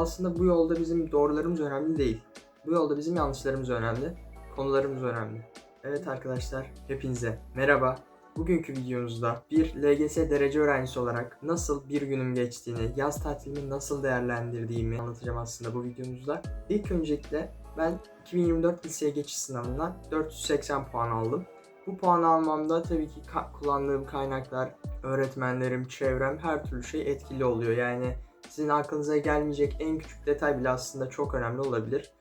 aslında bu yolda bizim doğrularımız önemli değil. Bu yolda bizim yanlışlarımız önemli, konularımız önemli. Evet arkadaşlar, hepinize merhaba. Bugünkü videomuzda bir LGS derece öğrencisi olarak nasıl bir günüm geçtiğini, yaz tatilimi nasıl değerlendirdiğimi anlatacağım aslında bu videomuzda. İlk öncelikle ben 2024 liseye geçiş sınavından 480 puan aldım. Bu puan almamda tabii ki ka- kullandığım kaynaklar, öğretmenlerim, çevrem her türlü şey etkili oluyor. Yani sizin aklınıza gelmeyecek en küçük detay bile aslında çok önemli olabilir.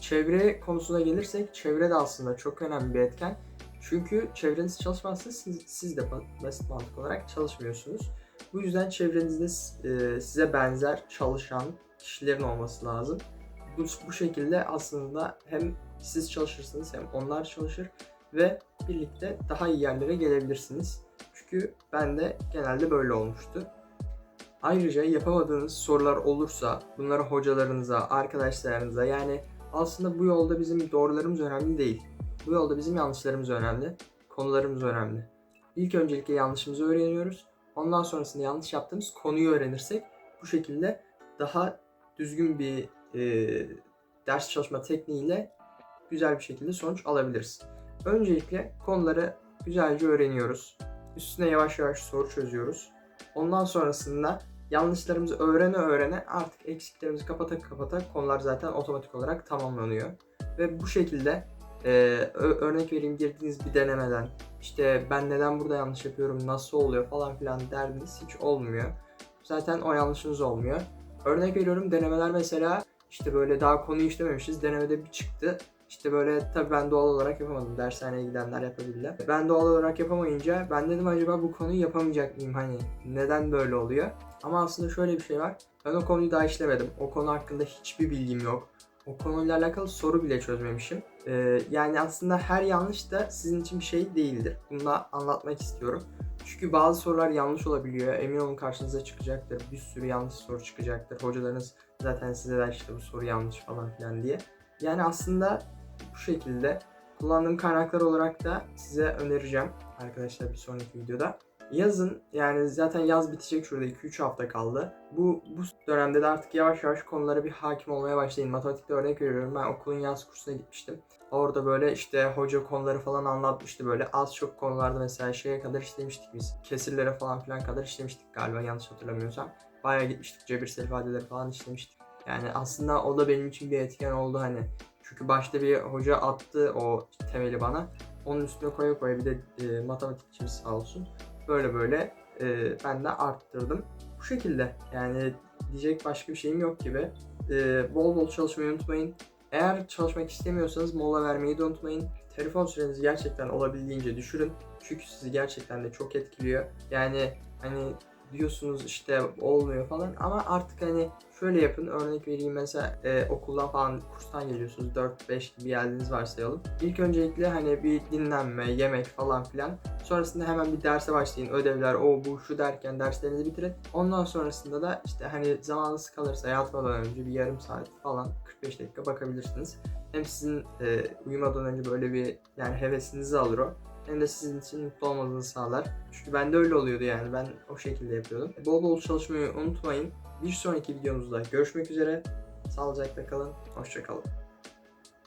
Çevre konusuna gelirsek, çevre de aslında çok önemli bir etken. Çünkü çevreniz çalışmazsa siz, siz de ba- basit mantık olarak çalışmıyorsunuz. Bu yüzden çevrenizde e, size benzer çalışan kişilerin olması lazım. Bu, bu şekilde aslında hem siz çalışırsınız hem onlar çalışır ve birlikte daha iyi yerlere gelebilirsiniz. Çünkü ben de genelde böyle olmuştu. Ayrıca yapamadığınız sorular olursa bunları hocalarınıza, arkadaşlarınıza yani aslında bu yolda bizim doğrularımız önemli değil. Bu yolda bizim yanlışlarımız önemli, konularımız önemli. İlk öncelikle yanlışımızı öğreniyoruz. Ondan sonrasında yanlış yaptığımız konuyu öğrenirsek bu şekilde daha düzgün bir e, ders çalışma tekniğiyle güzel bir şekilde sonuç alabiliriz. Öncelikle konuları güzelce öğreniyoruz. Üstüne yavaş yavaş soru çözüyoruz. Ondan sonrasında yanlışlarımızı öğrene öğrene artık eksiklerimizi kapata kapata konular zaten otomatik olarak tamamlanıyor. Ve bu şekilde e, örnek vereyim girdiğiniz bir denemeden işte ben neden burada yanlış yapıyorum, nasıl oluyor falan filan derdiniz hiç olmuyor. Zaten o yanlışınız olmuyor. Örnek veriyorum denemeler mesela işte böyle daha konuyu işlememişiz. Denemede bir çıktı. İşte böyle tabii ben doğal olarak yapamadım. Dershaneye gidenler yapabildiler. Ben doğal olarak yapamayınca ben dedim acaba bu konuyu yapamayacak mıyım? Hani neden böyle oluyor? Ama aslında şöyle bir şey var. Ben o konuyu daha işlemedim. O konu hakkında hiçbir bilgim yok. O konuyla alakalı soru bile çözmemişim. Ee, yani aslında her yanlış da sizin için bir şey değildir. Bunu da anlatmak istiyorum. Çünkü bazı sorular yanlış olabiliyor. Emin olun karşınıza çıkacaktır. Bir sürü yanlış soru çıkacaktır. Hocalarınız zaten size der işte bu soru yanlış falan filan diye. Yani aslında bu şekilde kullandığım kaynaklar olarak da size önereceğim arkadaşlar bir sonraki videoda. Yazın yani zaten yaz bitecek şurada 2-3 hafta kaldı. Bu bu dönemde de artık yavaş yavaş konulara bir hakim olmaya başlayın. Matematikte örnek veriyorum. Ben okulun yaz kursuna gitmiştim. Orada böyle işte hoca konuları falan anlatmıştı böyle. Az çok konularda mesela şeye kadar işlemiştik biz. Kesirlere falan filan kadar işlemiştik galiba yanlış hatırlamıyorsam. Bayağı gitmiştik. Cebirsel ifadeleri falan işlemiştik. Yani aslında o da benim için bir etken oldu hani. Çünkü başta bir hoca attı o temeli bana. Onun üstüne koya koya bir de e, matematikçimiz sağ olsun. Böyle böyle e, ben de arttırdım. Bu şekilde yani diyecek başka bir şeyim yok gibi. E, bol bol çalışmayı unutmayın. Eğer çalışmak istemiyorsanız mola vermeyi de unutmayın. Telefon sürenizi gerçekten olabildiğince düşürün. Çünkü sizi gerçekten de çok etkiliyor. Yani hani diyorsunuz işte olmuyor falan ama artık hani şöyle yapın örnek vereyim mesela e, okuldan falan kurstan geliyorsunuz 4-5 gibi geldiğiniz varsayalım. İlk öncelikle hani bir dinlenme, yemek falan filan. Sonrasında hemen bir derse başlayın. Ödevler, o bu şu derken derslerinizi bitirin. Ondan sonrasında da işte hani zamanınız kalırsa yatmadan önce bir yarım saat falan 45 dakika bakabilirsiniz. Hem sizin e, uyumadan önce böyle bir yani hevesinizi alır o hem de sizin için mutlu olmanızı sağlar. Çünkü bende öyle oluyordu yani ben o şekilde yapıyordum. Bol bol çalışmayı unutmayın. Bir sonraki videomuzda görüşmek üzere. Sağlıcakla kalın. Hoşçakalın.